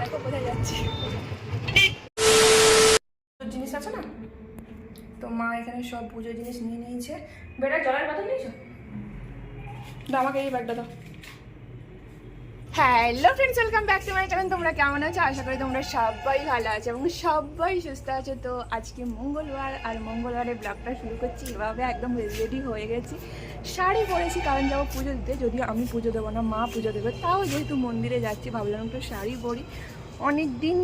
দেখো বোঝা যাচ্ছে জিনিস আছে না? তো মা এখানে সব পুজোর জিনিস নিয়ে নিয়েছে। বেটা, জলের কথা নিয়েছো? আমাকে এই ব্যাগটা দাও। Hello friends welcome back to my channel তোমরা কেমন আছো? আশা করি তোমরা সবাই ভালো আছো এবং সবাই সুস্থ আছো। তো আজকে মঙ্গলবার, আর মঙ্গলবারে ব্লগটা শুরু করছি। এভাবে একদম রেডি হয়ে গেছি। শাড়ি পরেছি, কারণ যাব পুজো দিতে। যদিও আমি পুজো দেবো না, মা পুজো দেবে। তাও যেহেতু মন্দিরে যাচ্ছি, ভাবলাম একটু শাড়ি পরি। অনেক দিন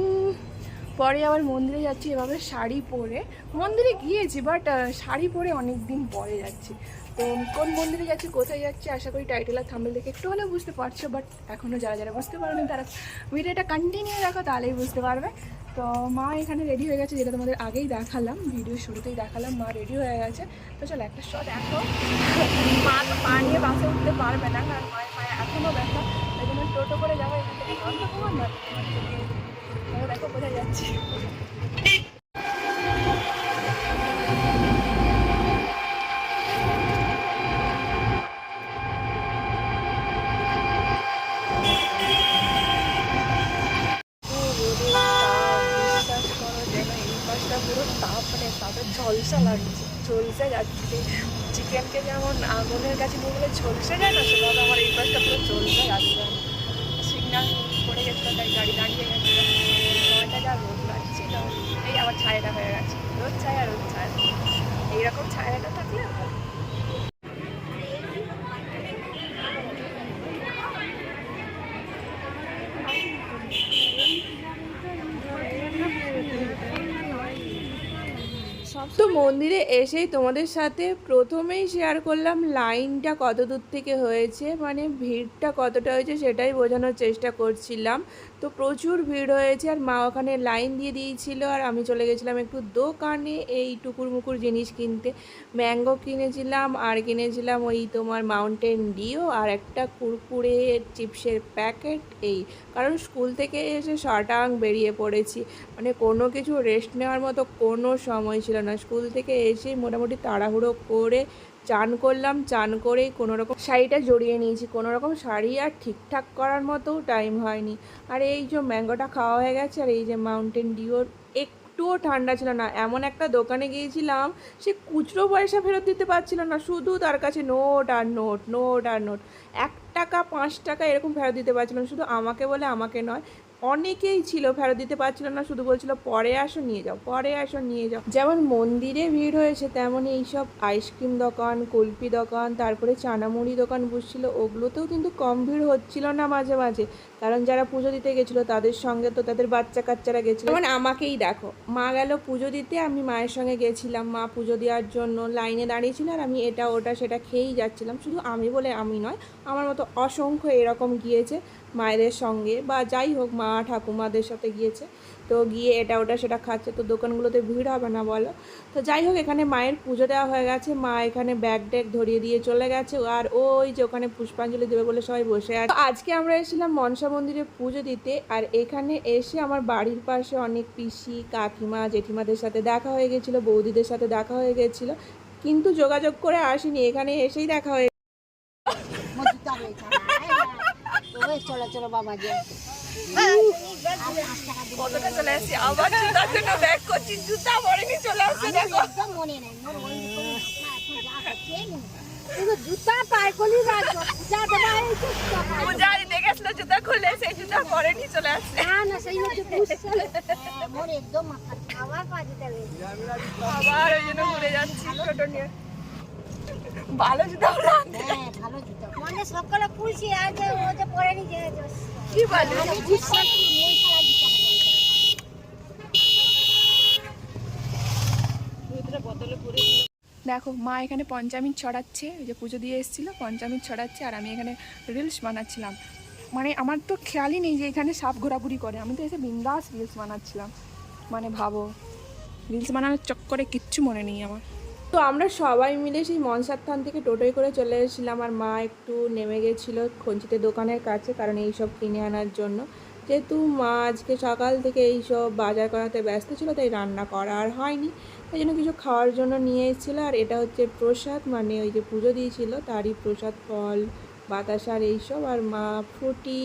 পরে আবার মন্দিরে যাচ্ছি, এভাবে শাড়ি পরে। মন্দিরে গিয়েছি বাট শাড়ি পরে অনেক দিন পরে যাচ্ছি। তো কোন মন্দিরে যাচ্ছি, কোথায় যাচ্ছি, আশা করি টাইটেল আর থাম্বেল দেখে একটু হলেও বুঝতে পারছ বাট এখনও যারা যারা বুঝতে পারবে তারা ভিডিওটা কন্টিনিউ রাখো তাহলেই বুঝতে পারবে। তো মা এখানে রেডি হয়ে গেছে, যেটা তোমাদের আগেই দেখালাম ভিডিও শুরুতেই দেখালাম, মা রেডি হয়ে গেছে। তো চলো একটা শট দেখো। মা তো পা নিয়ে বাসে উঠতে পারবে না, কারণ মায়ের পায়ে এখনও ব্যথা, তাই জন্য টোটো করে যাব, এখান থেকে না। দেখো কোথায় যাচ্ছি বিশ্বাস করো যেন এই মাছটা পুরো তাপ মানে তাপের ঝলসা লাগছে ঝলসে যাচ্ছে। চিকেনকে যেমন আগুনের কাছে নিয়ে গেলে ঝলসে যায় না, সেভাবে আমার এই পাশটা পুরো ঝলসে যাচ্ছে। সিগনাল পড়ে গেছিল, তাই গাড়ি দাঁড়িয়ে গেছিল। সময়টা যা রোদ লাগছিল এই আবার ছায়াটা হয়ে গেছে। রোদ ছায়া রোদ ছায়া। এইরকম ছায়াটা থাকলে ভালো। তো মন্দিরে এসেই তোমাদের সাথে প্রথমেই শেয়ার করলাম লাইনটা কত দূর থেকে হয়েছে মানে ভিড়টা কতটা হয়েছে সেটাই বোঝানোর চেষ্টা করছিলাম। তো প্রচুর ভিড় হয়েছে আর মা ওখানে লাইন দিয়ে দিয়েছিল আর আমি চলে গেছিলাম একটু দোকানে এই টুকুর মুকুর জিনিস কিনতে। ম্যাঙ্গো কিনেছিলাম, আর কিনেছিলাম ওই তোমার মাউন্টেন ডিও আর একটা কুরকুরে চিপসের প্যাকেট এই। কারণ স্কুল থেকে এসে শটাং বেরিয়ে পড়েছি। মানে কোনো কিছু রেস্ট নেওয়ার মতো কোনো সময় ছিল না। স্কুল থেকে এসে মোটামুটি তাড়াহুড়ো করে চান করলাম, চান করেই রকম শাড়িটা জড়িয়ে নিয়েছি। রকম শাড়ি আর ঠিকঠাক করার মতো টাইম হয়নি। আর এই যে ম্যাঙ্গোটা খাওয়া হয়ে গেছে, আর এই যে মাউন্টেন ডিওর একটুও ঠান্ডা ছিল না। এমন একটা দোকানে গিয়েছিলাম, সে খুচরো পয়সা ফেরত দিতে পারছিল না। শুধু তার কাছে নোট আর নোট নোট আর নোট এক টাকা, পাঁচ টাকা এরকম ফেরত দিতে পারছিলাম শুধু আমাকে বলে আমাকে নয় অনেকেই ছিল, ফেরত দিতে পারছিল না, শুধু বলছিল, পরে আসো, নিয়ে যাও, পরে আসো, নিয়ে যাও। যেমন মন্দিরে ভিড় হয়েছে তেমনই এইসব আইসক্রিম দোকান, কুলপি দোকান, তারপরে চানামুড়ি দোকান বসছিল, ওগুলোতেও কিন্তু কম ভিড় হচ্ছিল না মাঝে মাঝে। কারণ যারা পুজো দিতে গেছিল, তাদের সঙ্গে তো তাদের বাচ্চা কাচ্চারা গেছিল। যেমন আমাকেই দেখো, মা গেল পুজো দিতে, আমি মায়ের সঙ্গে গেছিলাম, মা পুজো দেওয়ার জন্য লাইনে দাঁড়িয়েছিল, আর আমি এটা, ওটা, সেটা খেয়েই যাচ্ছিলাম। শুধু আমি বলে আমি নয় আমার মতো অসংখ্য এরকম গিয়েছে মায়েদের সঙ্গে বা যাই হোক মা, ঠাকুমাদের সাথে গিয়েছে। তো গিয়ে এটা, ওটা, সেটা খাচ্ছে। তো দোকানগুলোতে ভিড় হবে না বলো। তো যাই হোক, এখানে মায়ের পুজো দেওয়া হয়ে গেছে। মা এখানে ব্যাগ ট্যাগ ধরিয়ে দিয়ে চলে গেছে। আর ওই যে ওখানে পুষ্পাঞ্জলি দেবে বলে সবাই বসে আছে। আজকে আমরা এসেছিলাম মনসা মন্দিরে পুজো দিতে। আর এখানে এসে আমার বাড়ির পাশে অনেক পিসি, কাকিমা, জেঠিমাদের সাথে দেখা হয়ে গেছিল, বৌদিদের সাথে দেখা হয়ে গেছিল। কিন্তু যোগাযোগ করে আসিনি। এখানে এসেই দেখা হয়ে চলো চলো বাবা যে কতটা চলে আসছি আবার জুতার জন্য ব্যাগ করছি জুতা পরেনি চলে আসছে দেখো। মনে নেই জুতা। পূজারি দেখেছিল জুতা খুলে সেই জুতা পরেনি চলে আসছে। না সেই হ্যাঁ, একদম আবার ওই জন্য ঘুরে যাচ্ছি টোটো নিয়ে। ভালো জুতা হ্যাঁ ভালো জুতা। মানে সকালে যে ও যে পরে নি যে কি বলে ওই সারা জুতা দেখো মা এখানে পঞ্চামৃত ছড়াচ্ছে ওই যে পুজো দিয়ে এসেছিল পঞ্চামৃত ছড়াচ্ছে আর আমি এখানে রিলস বানাচ্ছিলাম। মানে আমার তো খেয়ালই নেই যে এখানে সাপ ঘোরাঘুরি করে। আমি তো এসে বিন্দাস রিলস বানাচ্ছিলাম। মানে ভাবো রিলস বানানোর চক্করে কিচ্ছু মনে নেই আমার। তো আমরা সবাই মিলে সেই মনসার থান থেকে টোটোয় করে চলে এসেছিলাম আর মা একটু নেমে গেছিল খঞ্চিতে দোকানের কাছে কারণ এই সব কিনে আনার জন্য। যেহেতু মা আজকে সকাল থেকে এই সব বাজার করাতে ব্যস্ত ছিল, তাই রান্না করা আর হয়নি। তাই জন্য কিছু খাওয়ার জন্য নিয়ে এসেছিল আর এটা হচ্ছে প্রসাদ মানে ওই যে পুজো দিয়েছিল, তারই প্রসাদ, ফল বাতাসার এইসব। আর মা ফ্রুটি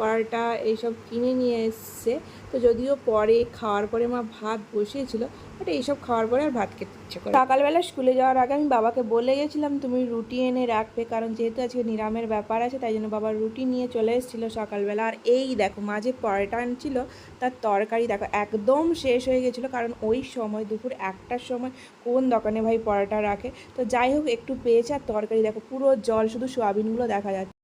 পরোটা এইসব কিনে নিয়ে এসছে। তো যদিও পরে খাওয়ার পরে মা ভাত বসিয়েছিল বাট এইসব খাওয়ার পরে আর ভাত খেতে ইচ্ছে করে সকালবেলা স্কুলে যাওয়ার আগে আমি বাবাকে বলে গেছিলাম, তুমি রুটি এনে রাখবে, কারণ যেহেতু আজকে নিরামের ব্যাপার আছে, তাই জন্য বাবা রুটি নিয়ে চলে এসেছিল সকালবেলা। আর এই দেখো মাঝে পরোটা আনছিল, তার তরকারি দেখো একদম শেষ হয়ে গেছিল, কারণ ওই সময় দুপুর একটার সময় কোন দোকানে ভাই পরোটা রাখে? তো যাই হোক, একটু পেয়েছে আর তরকারি দেখো, পুরো জল, শুধু সোয়াবিনগুলো দেখা যাচ্ছে।